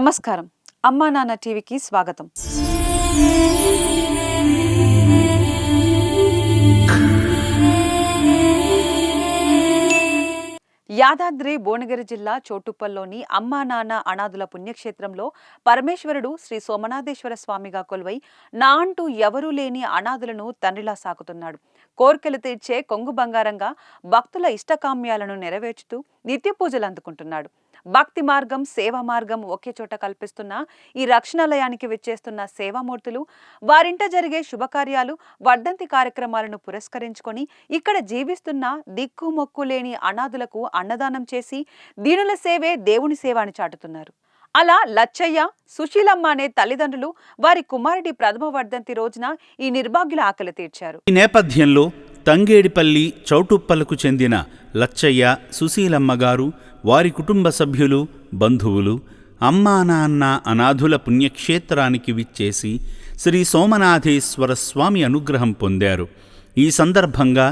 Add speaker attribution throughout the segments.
Speaker 1: నమస్కారం అమ్మా నాన్న టీవీకి స్వాగతం యాదాద్రి భువనగిరి జిల్లా చోటుప్పల్లోని అమ్మా నాన్న అనాథుల పుణ్యక్షేత్రంలో పరమేశ్వరుడు శ్రీ సోమనాథేశ్వర స్వామిగా కొలువై నా అంటూ ఎవరూ లేని అనాథులను తండ్రిలా సాకుతున్నాడు కోర్కెలు తీర్చే కొంగు బంగారంగా భక్తుల ఇష్టకామ్యాలను నెరవేర్చుతూ నిత్య పూజలు అందుకుంటున్నాడు భక్తి మార్గం సేవ మార్గం ఒకే చోట కల్పిస్తున్న ఈ రక్షణాలయానికి విచ్చేస్తున్న సేవామూర్తులు వారింట జరిగే శుభకార్యాలు వర్ధంతి కార్యక్రమాలను పురస్కరించుకొని ఇక్కడ జీవిస్తున్న దిక్కు మొక్కు లేని అనాథులకు అన్నదానం చేసి దీనుల సేవే దేవుని సేవాని చాటుతున్నారు అలా లచ్చయ్య సుశీలమ్మ అనే తల్లిదండ్రులు వారి కుమారుడి ప్రథమ వర్ధంతి రోజున ఈ నిర్భాగ్యుల ఆకలి తీర్చారు
Speaker 2: ఈ నేపథ్యంలో తంగేడిపల్లి చౌటుప్పలకు చెందిన లచ్చయ్య సుశీలమ్మ గారు వారి కుటుంబ సభ్యులు బంధువులు అమ్మా నాన్న అనాథుల పుణ్యక్షేత్రానికి విచ్చేసి శ్రీ సోమనాథేశ్వర స్వామి అనుగ్రహం పొందారు ఈ సందర్భంగా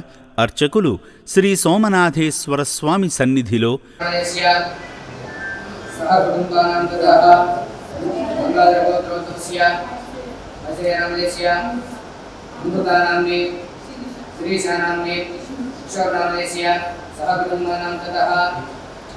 Speaker 2: అర్చకులు శ్రీ సోమనాథేశ్వర స్వామి సన్నిధిలో శ్రీశానాన్ని సహకుటుంబానాం తదా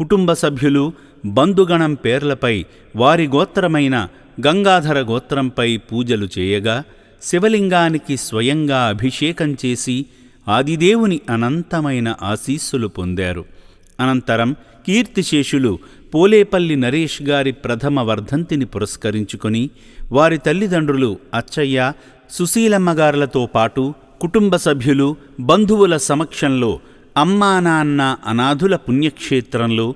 Speaker 2: కుటుంబ సభ్యులు బంధుగణం పేర్లపై వారి గోత్రమైన గంగాధర గోత్రంపై పూజలు చేయగా శివలింగానికి స్వయంగా అభిషేకం చేసి ఆదిదేవుని అనంతమైన ఆశీస్సులు పొందారు అనంతరం కీర్తిశేషులు పోలేపల్లి నరేష్ గారి ప్రథమ వర్ధంతిని పురస్కరించుకొని వారి తల్లిదండ్రులు అచ్చయ్య సుశీలమ్మగారులతో పాటు కుటుంబ సభ్యులు బంధువుల సమక్షంలో అమ్మానాన్న అనాథుల పుణ్యక్షేత్రంలో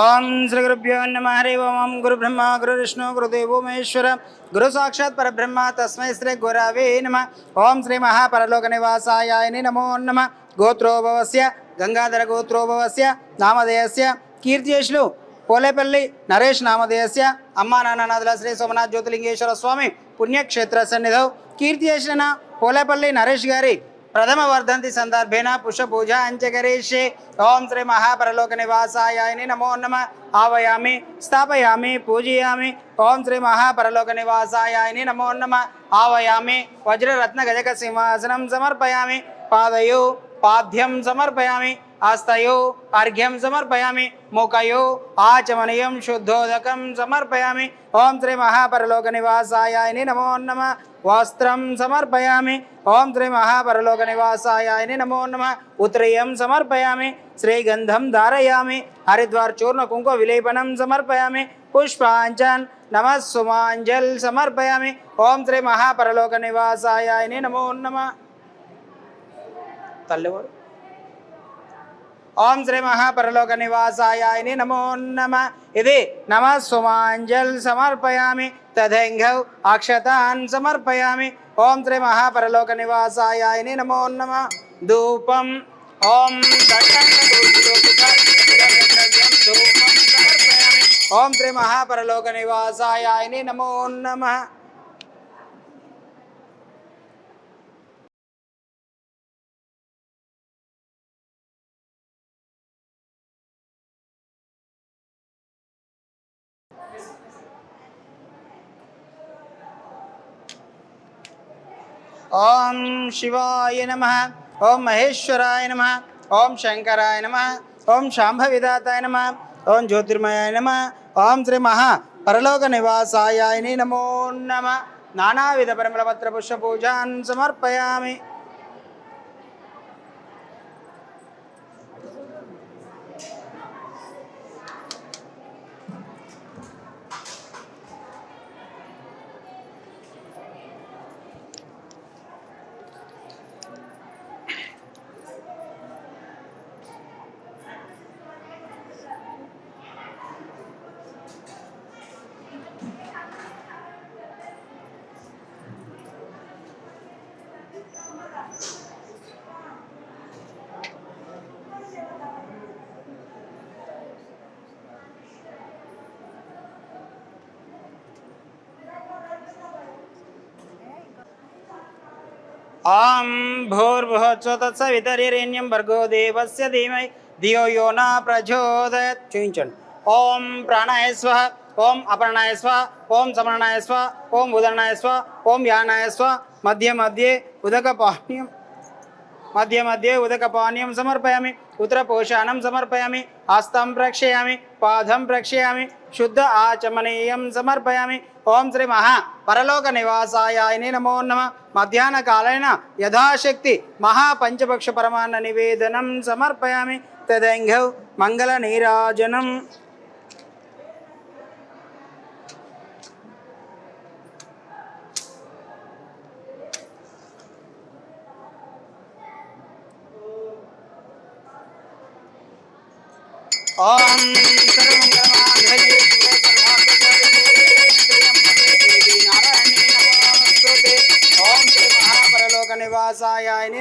Speaker 2: ఓం శ్రీ గురుభ్యో నమ హరి ఓం గురు బ్రహ్మ గురు విష్ణు గురుదేవో మహేశ్వర గురు సాక్షాత్ పరబ్రహ్మ తస్మై శ్రీ గురవే నమ ఓం శ్రీ మహాపరలోక నివాసాయ నమో నమ గోత్రోభవస్య గంగాధర గోత్రోభవస్య నామధేయస్య కీర్తియేషులు పోలేపల్లి నరేష్ నామధేయస్య అమ్మా నాన్ననాథుల శ్రీ సోమనాథ్ జ్యోతిలింగేశ్వర స్వామి పుణ్యక్షేత్ర సన్నిధౌ కీర్తియేషులైన పోలేపల్లి నరేష్ గారి ప్రథమ వర్ధంతి సందర్భేణ పుష్పూజ అంచకరేషే ఓం శ్రీ మహాపరలోక నివాసాయాయని నమో నమ ఆవయామి స్థాపయామి పూజయామి ఓం శ్రీ మహాపరలోక నివాసాయాయని నమో నమ ఆవయామి వజ్రరత్న గజక సింహాసనం సమర్పయామి పాదయు पाद्यं समर्पयामि आस्तयो अर्घ्यम समर्पयामि मुखयो आचमनयम शुद्धोदकं समर्पयामि ॐ श्री महापरलोकनिवासायाय नमो नम वस्त्र समर्पयामि ॐ श्री महापरलोकनिवासायाय नमो नमः
Speaker 3: श्रीगंधम समर्पयामि हरिद्वार धारयामि हरिद्वारचूर्णकुङ्कुमविलेपनं समर्पयामि पुष्पाञ्चन् नमः सुमाञ्जल् समर्पयामि ॐ श्री महापरलोकनिवासायाय नमो नमः తల్లివారు ఓం శ్రీ మహాపరలోక నివాసాయని నమో నమ ఇది నమ సుమాంజల్ సమర్పయామి తథంఘౌ అక్షతాన్ సమర్పయామి ఓం శ్రీ మహాపరలోక నివాసాయని నమో నమ ధూపం ఓం ఓం శ్రీ మహాపరలోక నివాసాయని నమో నమ ఓం శివాయ నమ ఓం మహేశ్వరాయ నమ ఓం శంకరాయ నమ ఓం శాంభవిదాతాయ నమ ఓం జ్యోతిర్మయాయ నమ ఓం శ్రీ మహా పరలోక నివాసాయాయని నమో నమ నానావిధ పరిమళపత్ర పుష్ప పూజాన్ సమర్పయామి आं भूर्भुवत्सवितरिरेण्यं भर्गो देवस्य धीमहि धियो यो न प्रचोदयत् चुञ्चन् ॐ प्राणाय स्वः ओम अपर्णाय स्व ओम समरणाय स्व ओम उदरणाय स्व ओम यानाय स्व मध्ये मध्ये उदकपानीयं मध्य मध्ये उदकपानीयं समर्पयामि పోషాణం సమర్పయామి హస్తం ప్రక్షయామి పాదం ప్రక్షయామి శుద్ధ ఆచమనీయం సమర్పయామి ఓం శ్రీ మహా పరలోక నివాసాయాయని నమో నమ మధ్యాహ్న కాలైన యథాశక్తి మహాపంచపక్ష పరమాన్న నివేదనం సమర్పయామి తదంగ మంగళ నీరాజనం ఓం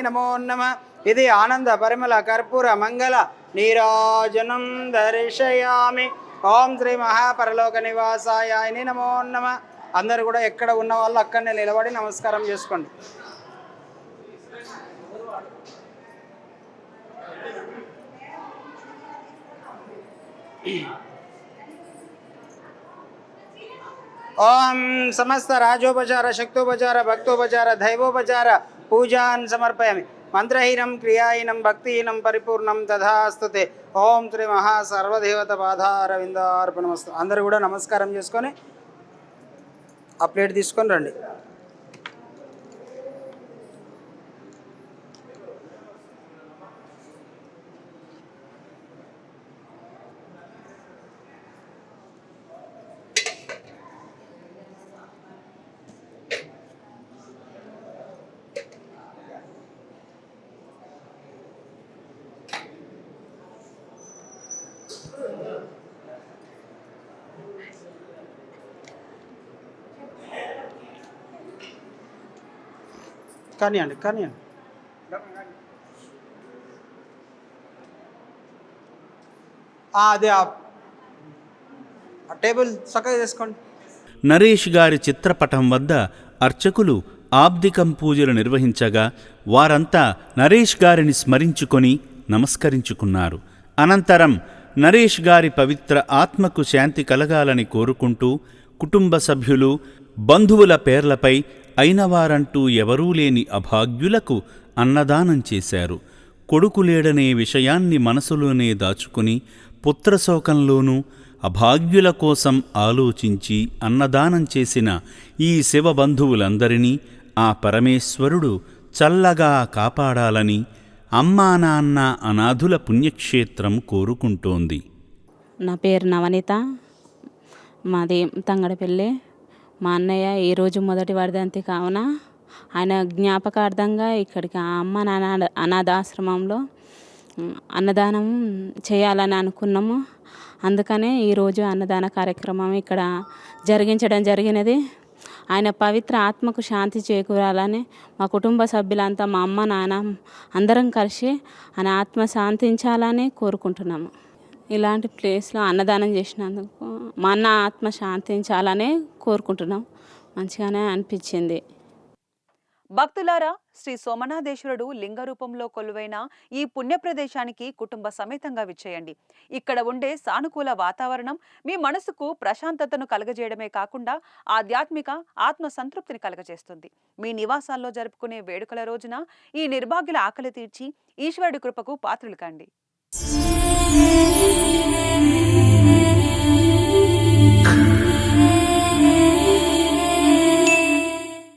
Speaker 3: నమో నమ ఇది ఆనంద పరిమళ కర్పూర మంగళ నీరాజనం దర్శయామి ఓం శ్రీ మహాపరలోక నివాసాయాయని నమో నమ అందరు కూడా ఎక్కడ ఉన్న వాళ్ళు అక్కడనే నిలబడి నమస్కారం చేసుకోండి ఓం సమస్త రాజోపచార శక్తోపచార భక్తోపచార దైవోపచార పూజాన్ సమర్పయామి మంత్రహీనం క్రియాహీనం భక్తిహీనం పరిపూర్ణం తథాస్తుతే ఓం శ్రీ మహా సర్వదేవత అందరూ కూడా నమస్కారం చేసుకొని అప్డేట్ తీసుకొని రండి కానివ్వండి కానివ్వండి అదే టేబుల్ చక్కగా చేసుకోండి నరేష్ గారి చిత్రపటం వద్ద అర్చకులు ఆబ్దికం పూజలు నిర్వహించగా వారంతా నరేష్ గారిని స్మరించుకొని నమస్కరించుకున్నారు అనంతరం నరేష్ గారి పవిత్ర ఆత్మకు శాంతి కలగాలని కోరుకుంటూ కుటుంబ సభ్యులు బంధువుల పేర్లపై అయినవారంటూ ఎవరూ లేని అభాగ్యులకు అన్నదానం చేశారు కొడుకులేడనే విషయాన్ని మనసులోనే దాచుకుని పుత్రశోకంలోనూ అభాగ్యుల కోసం ఆలోచించి అన్నదానం చేసిన ఈ శివబంధువులందరినీ ఆ పరమేశ్వరుడు చల్లగా కాపాడాలని అమ్మా నాన్న అనాథుల పుణ్యక్షేత్రం కోరుకుంటోంది నా పేరు నవనిత మాది తంగడపల్లి మా అన్నయ్య ఈరోజు మొదటి వర్ధంతి కావున ఆయన జ్ఞాపకార్థంగా ఇక్కడికి ఆ అమ్మ నాన్న అనాథాశ్రమంలో అన్నదానం చేయాలని అనుకున్నాము అందుకనే ఈరోజు అన్నదాన కార్యక్రమం ఇక్కడ జరిగించడం జరిగినది ఆయన పవిత్ర ఆత్మకు శాంతి చేకూరాలని మా కుటుంబ సభ్యులంతా మా అమ్మ నాన్న అందరం కలిసి ఆయన ఆత్మ శాంతించాలని కోరుకుంటున్నాము ఇలాంటి ప్లేస్లో అన్నదానం చేసినందుకు మా అన్న ఆత్మ శాంతించాలనే కోరుకుంటున్నాం మంచిగానే అనిపించింది భక్తులారా శ్రీ సోమనాథేశ్వరుడు లింగ రూపంలో కొలువైన ఈ పుణ్య ప్రదేశానికి కుటుంబ సమేతంగా విచ్చేయండి ఇక్కడ ఉండే సానుకూల వాతావరణం మీ మనసుకు ప్రశాంతతను కలగజేయడమే కాకుండా ఆధ్యాత్మిక ఆత్మ సంతృప్తిని కలగజేస్తుంది మీ నివాసాల్లో జరుపుకునే వేడుకల రోజున ఈ నిర్భాగ్యుల ఆకలి తీర్చి ఈశ్వరుడి కృపకు పాత్రులు కండి